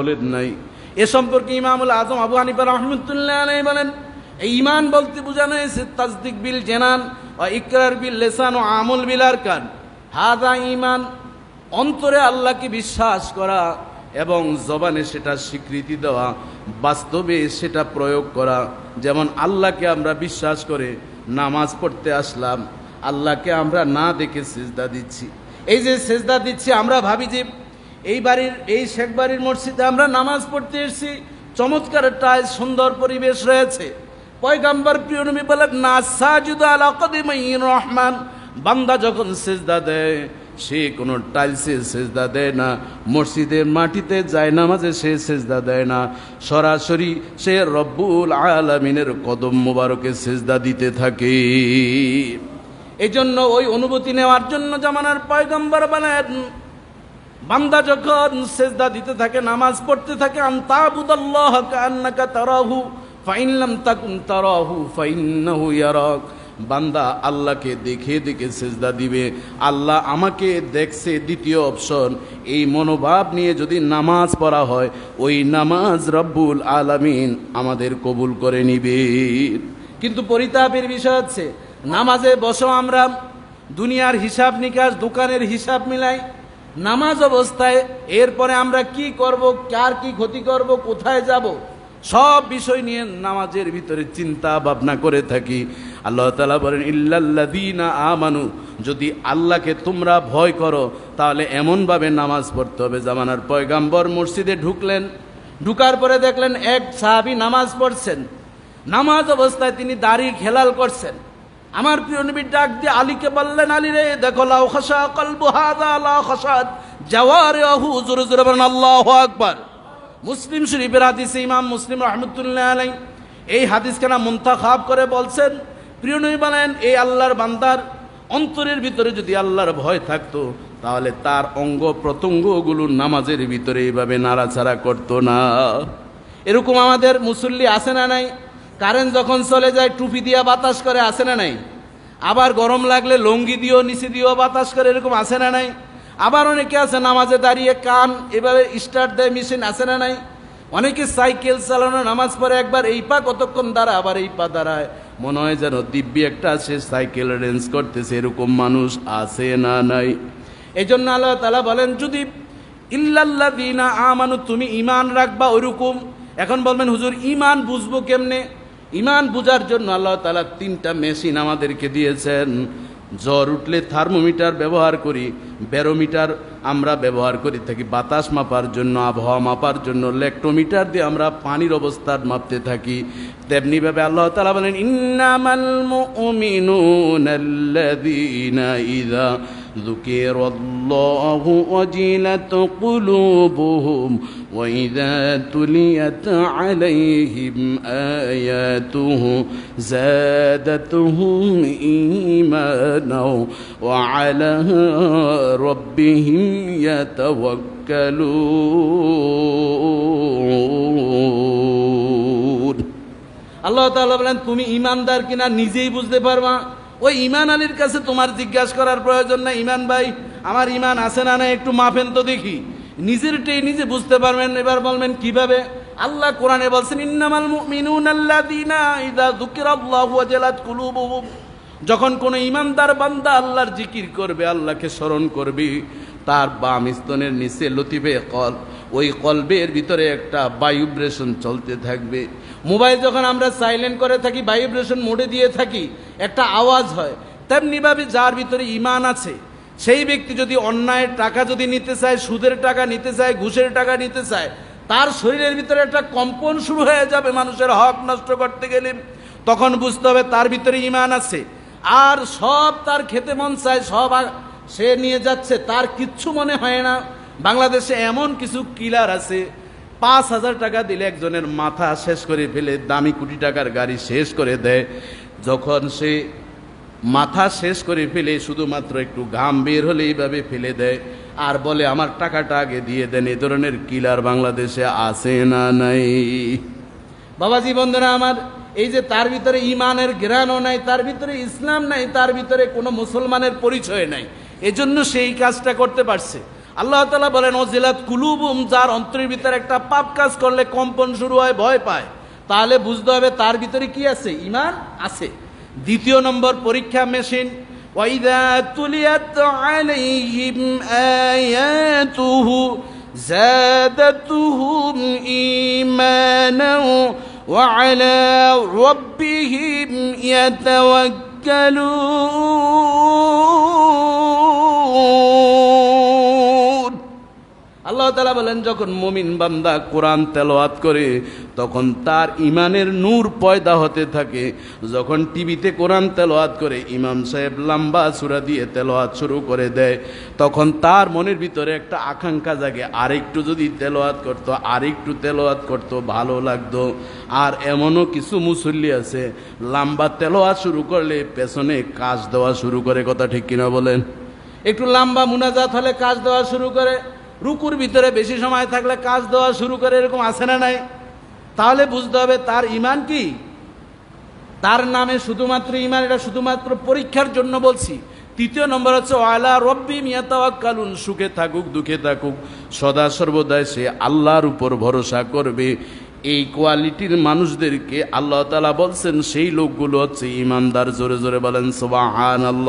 বলেন নাই। এ সম্পর্কে ইমামুল আজম আবু হানিফা রহমতুল্লাহ আলাই বলেন, এই ইমান বলতে বোঝানো হয়েছে তাজদিক বিল জেনান ও ইকরার বিল লেসান ও আমল বিল আরকান। হাদা ইমান অন্তরে আল্লাহকে বিশ্বাস করা এবং জবানে সেটা স্বীকৃতি দেওয়া, বাস্তবে সেটা প্রয়োগ করা। যেমন আল্লাহকে আমরা বিশ্বাস করে নামাজ পড়তে আসলাম, আল্লাহকে আমরা না দেখে সেজদা দিচ্ছি। এই যে সেজদা দিচ্ছি, আমরা ভাবি যে এই বাড়ির, এই শেখ বাড়ির মসজিদে আমরা নামাজ পড়তে এসেছি। চমৎকার টাইলস সুন্দর পরিবেশ রয়েছে। পয়গাম্বর প্রিয় নবী বলেন না সাজুদ আলা রহমান। বান্দা যখন সেজদা দেয়, সে কোনো টাইলসে সেজদা দেয় না, মসজিদের মাটিতে যায় নামাজে সে সেজদা দেয় না। সরাসরি সে রব্বুল আলামিনের কদম মোবারকে সেজদা দিতে থাকে। এই জন্য ওই অনুভূতি নেওয়ার জন্য জামানার পয়গম্বর বলেন বান্দা যখন সেজদা দিতে থাকে, নামাজ পড়তে থাকে আন্তাবুদাল্লাহ কান্নাকা তারাহু ফাইনলাম তাকুন তারাহু, ফাইন্নাহু ইয়ারাক। বান্দা আল্লাহকে দেখে দেখে সেজদা দিবে। আল্লাহ আমাকে দেখছে, দ্বিতীয় অপশন, এই মনোভাব নিয়ে যদি নামাজ পড়া হয়, ওই নামাজ রব্বুল আলামিন আমাদের কবুল করে নিবে। কিন্তু পরিতাপের বিষয় হচ্ছে, নামাজে বসো আমরা, দুনিয়ার হিসাব নিকাশ, দোকানের হিসাব মিলাই নামাজ অবস্থায়, এরপরে আমরা কি করব, কার কি ক্ষতি করব, কোথায় যাব, সব বিষয় নিয়ে নামাজের ভিতরে চিন্তা ভাবনা করে থাকি। আল্লাহ তালা বলেন ইল্লাল্লাদিনা আমানু, যদি আল্লাহকে তোমরা ভয় করো, তাহলে এমনভাবে নামাজ পড়তে হবে। জামানার পয়গাম্বর মসজিদে ঢুকলেন। ঢুকার পরে দেখলেন, এক সাহাবি নামাজ পড়ছেন। নামাজ অবস্থায় তিনি দাড়ি খেলাল করছেন। আমার প্রিয় নবীর ডাক দিয়ে আলীকে বললেন, আলী রে, দেখো, লাউ খসা কলবু হাদা, লাউ খসাদ জাওয়ারে আহু, জোরে জোরে বলেন, আল্লাহু আকবার। মুসলিম শরীফের হাদিসে ইমাম মুসলিম রহমতুল্লাহ আলাই এই হাদিস হাদিসখানা মুন্তাখাব করে বলছেন, প্রিয় নবী বলেন, এই আল্লাহর বান্দার অন্তরের ভিতরে যদি আল্লাহর ভয় থাকতো, তাহলে তার অঙ্গ প্রত্যঙ্গগুলো নামাজের ভিতরে এইভাবে নাড়াচাড়া করতো না। এরকম আমাদের মুসল্লি আছে না নাই? কারেন্ট যখন চলে যায়, টুপি দিয়া বাতাস করে আসে না নাই? আবার গরম লাগলে লঙ্গি দিয়েও নিচে দিয়েও বাতাস করে, এরকম আসে না নাই? আবার অনেকে আছে, নামাজে দাঁড়িয়ে কান এভাবে স্টার্ট দেয় মেশিন আসে না নাই? অনেকে সাইকেল চালানো, নামাজ পড়ে একবার এই পা কতক্ষণ দাঁড়ায়, আবার এই পা দাঁড়ায়। মনে হয় যেন দিব্যি একটা সে সাইকেল রেঞ্জ করতেছে, এরকম মানুষ আছে না নাই? এই জন্য আল্লাহ তালা বলেন, যদি ইল্লাল্লা দিনা আমানু, তুমি ইমান রাখবা ওইরকম। এখন বলবেন, হুজুর ইমান বুঝব কেমনে? ইমান বুঝার জন্য আল্লাহ তালা তিনটা মেশিন আমাদেরকে দিয়েছেন। জ্বর উঠলে থার্মোমিটার ব্যবহার করি, ব্যারোমিটার আমরা ব্যবহার করি, থাকি বাতাস মাপার জন্য, আবহাওয়া মাপার জন্য, ল্যাক্টোমিটার দিয়ে আমরা পানির অবস্থার মাপতে থাকি। তেমনিভাবে আল্লাহ তালা বলেন, ইন্নামাল মুমিনুনাল্লাযীনা ইযা ذكر الله وجلت قلوبهم وإذا تليت عليهم آياته زادتهم إيمانا وعلى ربهم يتوكلون আল্লাহ তাআলা বলেন তুমি ইমানদার কিনা নিজেই বুঝতে পারবা ওই ইমান আলীর কাছে তোমার জিজ্ঞাসা করার প্রয়োজন না ইমান ভাই, আমার ইমান আছে না না একটু মাফেন তো দেখি। নিজেরটাই নিজে বুঝতে পারবেন, এবার বলবেন কীভাবে? আল্লাহ কোরআনে বলছেন, ইন্নামাল মুমিনুন আল্লাযীনা ইযা যুকিরাল্লাহু ওয়াজালাত কুলুবুহুম। যখন কোনো ইমানদার বান্দা আল্লাহর জিকির করবে, আল্লাহকে স্মরণ করবে, তার বাম স্তনের নিচে লতিবে কল। ওই কলবের ভিতরে একটা ভাইব্রেশন চলতে থাকবে। মোবাইল যখন আমরা সাইলেন্ট করে থাকি, ভাইব্রেশন মোডে দিয়ে থাকি, একটা আওয়াজ হয়। তেমনিভাবে যার ভিতরে ইমান আছে, সেই ব্যক্তি যদি অন্যায়ের টাকা যদি নিতে চায়, সুদের টাকা নিতে চায়, ঘুষের টাকা নিতে চায়, তার শরীরের ভিতরে একটা কম্পন শুরু হয়ে যাবে মানুষের হক নষ্ট করতে গেলে। তখন বুঝতে হবে তার ভিতরে ইমান আছে। আর সব তার খেতে মন চায়, সব সে নিয়ে যাচ্ছে, তার কিচ্ছু মনে হয় না। বাংলাদেশে এমন কিছু কিলার আছে, পাঁচ হাজার টাকা দিলে একজনের মাথা শেষ করে ফেলে, দামি কোটি টাকার গাড়ি শেষ করে দেয়। যখন সে মাথা শেষ করে ফেলে, শুধুমাত্র একটু ঘাম বের হলে এইভাবে ফেলে দেয়। আর বলে, আমার টাকাটা আগে দিয়ে দেন, এ ধরনের কিলার বাংলাদেশে আছে না নাই? বাবাজি, বন্ধুরা আমার, এই যে তার ভিতরে ইমানের জ্ঞানও নাই, তার ভিতরে ইসলাম নাই, তার ভিতরে কোনো মুসলমানের পরিচয় নাই। এজন্য সেই কাজটা করতে পারছে। আল্লাহ তালা বলেন ওজিলাত কুলুবুম যার অন্তরের ভিতরে একটা পাপ কাজ করলে কম্পন শুরু হয় ভয় পায় তাহলে বুঝতে হবে তার ভিতরে কি আছে ইমান আছে দ্বিতীয় নম্বর পরীক্ষা মেশিন وإذا تليت عليهم آياته زادتهم إيمانا وعلى ربهم يتوكلون তালা বলেন, যখন মমিন বান্দা কোরআন তেলাওয়াত করে, তখন তার ইমানের নূর পয়দা হতে থাকে। যখন টিভিতে কোরআন তেলাওয়াত করে, ইমাম সাহেব লম্বা সুরা দিয়ে তেলাওয়াত শুরু করে দেয়, তখন তার মনের ভিতরে একটা আকাঙ্ক্ষা জাগে, আরেকটু যদি তেলাওয়াত করতো, আরেকটু তেলাওয়াত করতো, ভালো লাগতো। আর এমনও কিছু মুসল্লি আছে, লম্বা তেলাওয়াত শুরু করলে পেছনে কাজ দেওয়া শুরু করে, কথা ঠিক কিনা বলেন? একটু লম্বা মুনাজাত হলে কাজ দেওয়া শুরু করে। রুকুর ভিতরে বেশি সময় থাকলে কাজ দেওয়া শুরু করে, এরকম আসে না নাই? তাহলে বুঝতে হবে তার ইমান কি? তার নামে শুধুমাত্র ইমান, এটা শুধুমাত্র পরীক্ষার জন্য বলছি। তৃতীয় নম্বর হচ্ছে, ওয়ালা রব্বি মিয়াতাওয়াক্কালুন সুখে থাকুক, দুঃখে থাকুক, সদা সর্বদাই সে আল্লাহর উপর ভরসা করবে। এই কোয়ালিটির মানুষদেরকে আল্লাহ তালা বলছেন, সেই লোকগুলো হচ্ছে ইমানদার জোরে জোরে বলেন সোবাহান আল্লাহ